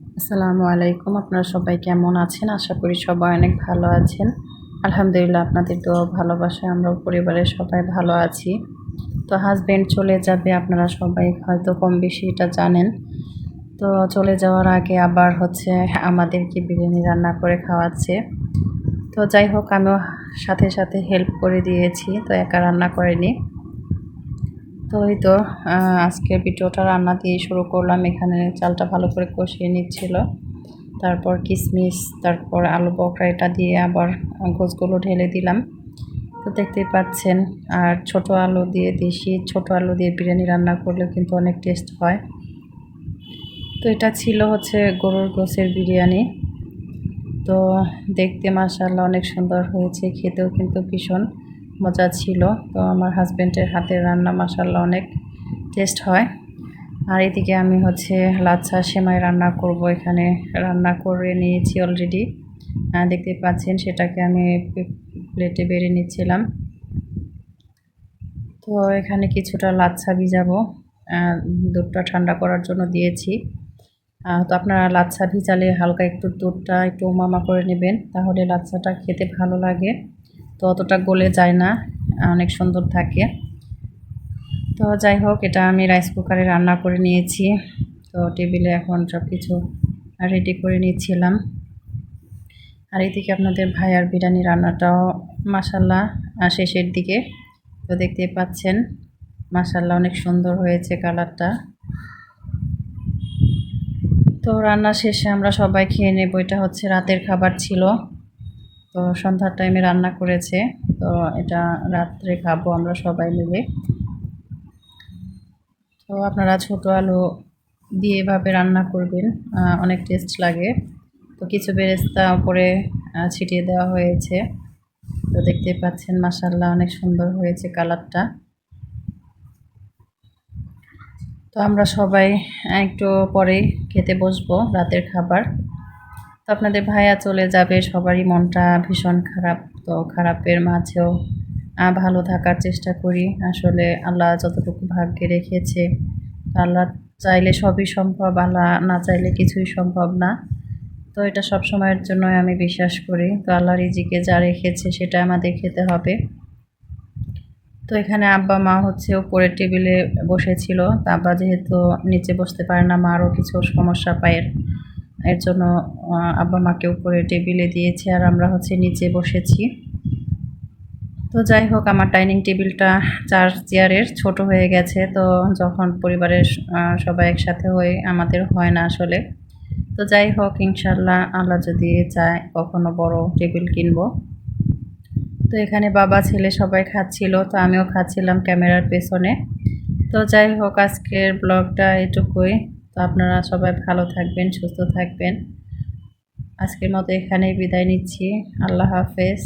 আসসালামু আলাইকুম। আপনারা সবাই কেমন আছেন? আশা করি সবাই অনেক ভালো আছেন। আলহামদুলিল্লাহ, আপনাদের তো ভালোবাসায় আমরা পরিবারের সবাই ভালো আছি। তো হাজব্যান্ড চলে যাবে, আপনারা সবাই হয়তো কম বেশি এটা জানেন। তো চলে যাওয়ার আগে আবার হচ্ছে আমাদেরকে বিরিয়ানি রান্না করে খাওয়াচ্ছে। তো যাই হোক, আমিও সাথে সাথে হেল্প করে দিয়েছি। তো একা রান্না করেনি। তো এই তো আজকের ভিডিওটা রান্না দিয়ে শুরু করলাম। এখানে চালটা ভালো করে কষিয়ে নিচ্ছিল। তারপর কিশমিশ তারপর আলু বকরা, এটা দিয়ে আবার গোছগুলো ঢেলে দিলাম। তো দেখতেই পাচ্ছেন, আর ছোট আলু দিয়ে দেশি, ছোট আলু দিয়ে বিরিয়ানি রান্না করলে কিন্তু অনেক টেস্ট হয়। তো এটা ছিল হচ্ছে গরুর গোছের বিরিয়ানি। তো দেখতে মাসাল্লাহ অনেক সুন্দর হয়েছে, খেতেও কিন্তু ভীষণ। মজা ছিল। তো আমার হাজব্যান্ডের হাতের রান্না মাসাল্লাহ অনেক টেস্ট হয়। আর এদিকে আমি হচ্ছে লাচ্ছা সেমাই রান্না করব এখানে। রান্না করে নিয়েছি অলরেডি দেখতে পাচ্ছেন সেটাকে আমি প্লেটে বেড়ে নিচ্ছিলাম। তো এখানে কিছুটা লাচ্ছা ভিজাবো। দুধটা ঠান্ডা করার জন্য দিয়েছি। তো আপনারা লাচ্ছা ভিজালে হালকা একটু দুধটা একটু মামা করে নেবেন, তাহলে লাচ্ছাটা খেতে ভালো লাগে। তো অতটা গলে যায় না, অনেক সুন্দর থাকে। তো যাই হোক, এটা আমি রাইস কুকারে রান্না করে নিয়েছি। তো টেবিলে এখন সব কিছু রেডি করে নিচ্ছিলাম। আর এদিকে আপনাদের ভাইয়ার বিরিয়ানি রান্নাটাও মাসাল্লাহ শেষের দিকে। তো দেখতে পাচ্ছেন মাসাল্লাহ অনেক সুন্দর হয়েছে কালারটা। তো রান্না শেষে আমরা সবাই খেয়ে নেব, এটা হচ্ছে রাতের খাবার ছিল। তো সন্ধ্যার টাইমে রান্না করেছে। তো এটা রাত্রে খাব আমরা সবাই মিলে। তো আপনারা ছোট আলু দিয়ে এভাবে রান্না করবেন অনেক টেস্ট লাগে। তো কিছু বেরেস্তা উপরে ছিটিয়ে দেওয়া হয়েছে। তো দেখতে পাচ্ছেন মাসাল্লাহ অনেক সুন্দর হয়েছে কালারটা। তো আমরা সবাই একটু পরেই খেতে বসবো রাতের খাবার। তো আপনাদের ভাইয়া চলে যাবে, সবারই মনটা ভীষণ খারাপ। তো খারাপের মাঝেও ভালো থাকার চেষ্টা করি। আসলে আল্লাহ যতটুকু ভাগ্যে রেখেছে, আল্লাহ চাইলে সবই সম্ভব, আল্লাহ না চাইলে কিছুই সম্ভব না। তো এটা সব সময়ের জন্যই আমি বিশ্বাস করি। তো আল্লাহ রিজিকে যা রেখেছে, সেটা আমাদের খেতে হবে। তো এখানে আব্বা, মা হচ্ছে ওপরের টেবিলে বসেছিল। আব্বা যেহেতু নিচে বসতে পারে না মারও কিছু সমস্যা পায়ের। এর জন্য আব্বা মাকে উপরে টেবিলে দিয়েছে আর আমরা হচ্ছে নিচে বসেছি। তো যাই হোক, আমার ডাইনিং টেবিলটা চার চেয়ারের ছোট হয়ে গেছে। তো যখন পরিবারের সবাই একসাথে হয়ে, আমাদের হয় না আসলে। তো যাই হোক ইনশাল্লাহ আল্লাহ যদি চায় কখনো বড় টেবিল কিনবো। তো এখানে বাবা, ছেলে সবাই খাচ্ছিল, তো আমিও খাচ্ছিলাম ক্যামেরার পেছনে। তো যাই হোক, আজকের ব্লগটা এটুকুই। তো আপনারা সবাই ভালো থাকবেন সুস্থ থাকবেন। আজকের মতো এখানেই বিদায় নিচ্ছি। আল্লাহ হাফেজ।